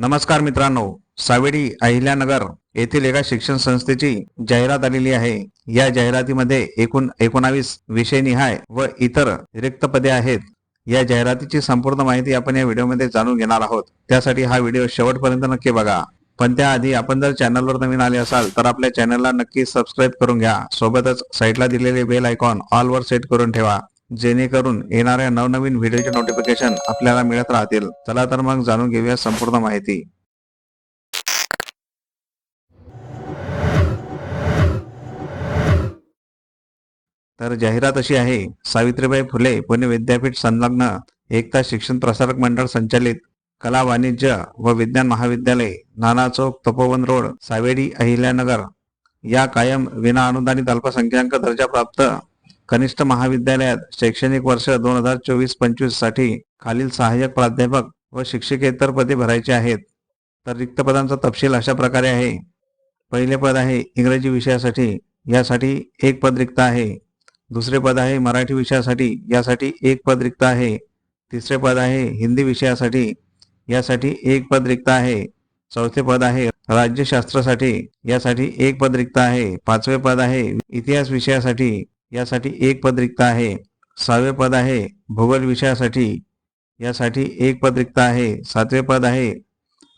नमस्कार मित्रांनो सावेडी अहिल्यानगर येथील एका शिक्षण संस्थेची जाहिरात आलेली आहे. या जाहिरातीमध्ये एकूण एकोणावीस विषयनिहाय व इतर रिक्त पदे आहेत. या जाहिरातीची संपूर्ण माहिती आपण या व्हिडिओमध्ये जाणून घेणार आहोत. त्यासाठी हा व्हिडिओ शेवटपर्यंत नक्की बघा. पण त्याआधी आपण जर चॅनलवर नवीन आले असाल तर आपल्या चॅनलला नक्की सबस्क्राईब करून घ्या. सोबतच साईडला दिलेले बेल आयकॉन ऑलवर सेट करून ठेवा. जेणेकरून येणाऱ्या नवनवीन व्हिडिओचे नोटिफिकेशन आपल्याला मिळत राहतील. चला तर मग जाणून घेऊया संपूर्ण माहिती. तर जाहिरात अशी आहे सावित्रीबाई फुले पुणे विद्यापीठ संलग्न एकता शिक्षण प्रसारक मंडळ संचालित कला वाणिज्य व विज्ञान महाविद्यालय नाना चौक तपोवन रोड सावेडी अहिल्यानगर. या कायम विना अनुदानित अल्पसंख्याक दर्जा प्राप्त कनिष्ठ महाविद्यालयात शैक्षणिक वर्ष दोन हजार चोवीस पंचवीससाठी खालील सहाय्यक प्राध्यापक व शिक्षकेतर पदे भरायचे आहेत. तर रिक्त पदांचा तपशील अशा प्रकारे आहे. पहिले पद आहे इंग्रजी विषयासाठी यासाठी एक पद रिक्त आहे. दुसरे पद आहे मराठी विषयासाठी यासाठी एक पद रिक्त आहे. तिसरे पद आहे हिंदी विषयासाठी यासाठी एक पद रिक्त आहे. चौथे पद आहे राज्यशास्त्रासाठी यासाठी एक पद रिक्त आहे. पाचवे पद आहे इतिहास विषयासाठी यासाठी एक पद रिक्त आहे. सहावे पद आहे भूगोल विषयासाठी. यासाठी एक पद रिक्त आहे. सातवे पद आहे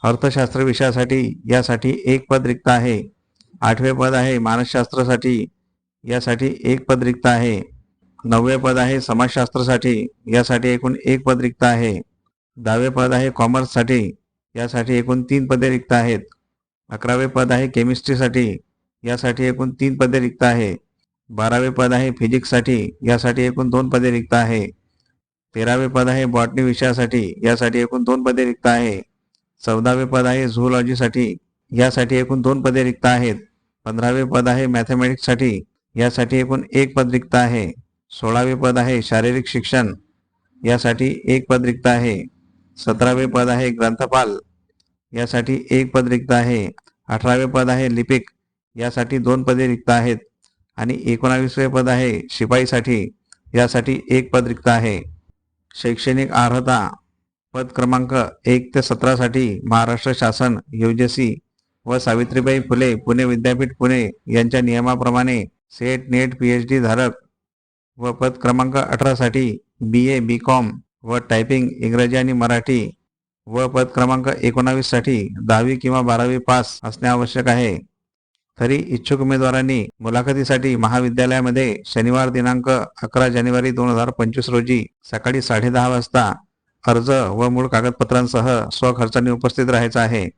अर्थशास्त्र विषयासाठी. यासाठी एक पद रिक्त आहे. आठवे पद आहे मानसशास्त्रासाठी. यासाठी एक पद रिक्त आहे. नववे पद आहे समाजशास्त्रासाठी. यासाठी एकूण एक पद रिक्त आहे. दहावे पद आहे कॉमर्ससाठी. यासाठी एकूण तीन पदे रिक्त आहेत. अकरावे पद आहे केमिस्ट्रीसाठी. यासाठी एकूण तीन पदे रिक्त आहे. बारावे पद आहे फिजिक्ससाठी यासाठी एकूण दोन पदे रिक्त आहे. तेरावे पद आहे बॉटनी विषयासाठी यासाठी एकूण दोन पदे रिक्त आहे. चौदावे पद आहे झुओलॉजीसाठी यासाठी एकूण दोन पदे रिक्त आहेत. पंधरावे पद आहे मॅथमॅटिक्ससाठी यासाठी एकूण एक पद रिक्त आहे. सोळावे पद आहे शारीरिक शिक्षण यासाठी एक पद रिक्त आहे. सतरावे पद आहे ग्रंथपाल यासाठी एक पद रिक्त आहे. अठरावे पद आहे लिपिक यासाठी दोन पदे रिक्त आहेत. आणि एकोणावीसवे पद आहे शिपाईसाठी. यासाठी एक पद रिक्त आहे. शैक्षणिक अर्हता पद क्रमांक एक ते सतरासाठी महाराष्ट्र शासन युजीसी व सावित्रीबाई फुले पुणे विद्यापीठ पुणे यांच्या नियमाप्रमाणे SET NET P H D धारक व पद क्रमांक अठरासाठी बी ए बी कॉम व टायपिंग इंग्रजी आणि मराठी व पद क्रमांक एकोणावीससाठी दहावी किंवा बारावी पास असणे आवश्यक आहे. तरी इच्छुक उमेदवारांनी मुलाखतीसाठी महाविद्यालयामध्ये शनिवार दिनांक अकरा जानेवारी दोन हजार पंचवीस रोजी सकाळी साडेदहा वाजता अर्ज व मूळ कागदपत्रांसह स्वखर्चाने उपस्थित राहायचं आहे.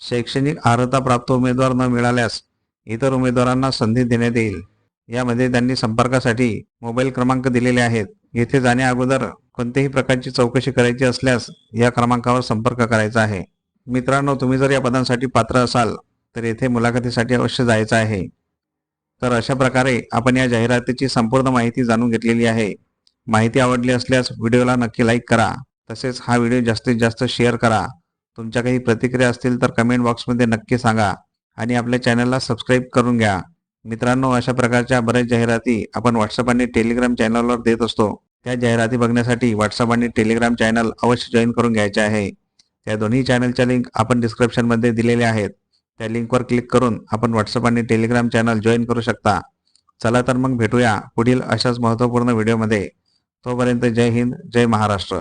शैक्षणिक अर्हता प्राप्त उमेदवार न मिळाल्यास इतर उमेदवारांना संधी देण्यात येईल. यामध्ये त्यांनी संपर्कासाठी मोबाईल क्रमांक दिलेले आहेत. येथे जाण्या अगोदर कोणत्याही प्रकारची चौकशी करायची असल्यास या क्रमांकावर संपर्क करायचा आहे. मित्रांनो तुम्ही जर या पदांसाठी पात्र असाल तर येथे मुलाखतीसाठी अवश्य जायचं आहे. तर अशा प्रकारे आपण या जाहिरातीची संपूर्ण माहिती जाणून घेतलेली आहे. माहिती आवडली असल्यास व्हिडिओला नक्की लाईक करा. तसेच हा व्हिडिओ जास्तीत जास्त शेअर करा. तुमच्या काही प्रतिक्रिया असतील तर कमेंट बॉक्समध्ये नक्की सांगा आणि आपल्या चॅनलला सबस्क्राईब करून घ्या. मित्रांनो अशा प्रकारच्या बऱ्याच जाहिराती आपण व्हॉट्सअप आणि टेलिग्राम चॅनलवर देत असतो. त्या जाहिराती बघण्यासाठी व्हॉट्सअप आणि टेलिग्राम चॅनल अवश्य जॉईन करून घ्यायचे आहे. त्या दोन्ही चॅनलच्या लिंक आपण डिस्क्रिप्शनमध्ये दिलेल्या आहेत. त्या लिंकवर क्लिक करून आपण व्हॉट्सअप आणि टेलिग्राम चॅनल जॉईन करू शकता. चला तर मग भेटूया पुढील अशाच महत्त्वपूर्ण व्हिडिओमध्ये तोपर्यंत जय हिंद जय महाराष्ट्र.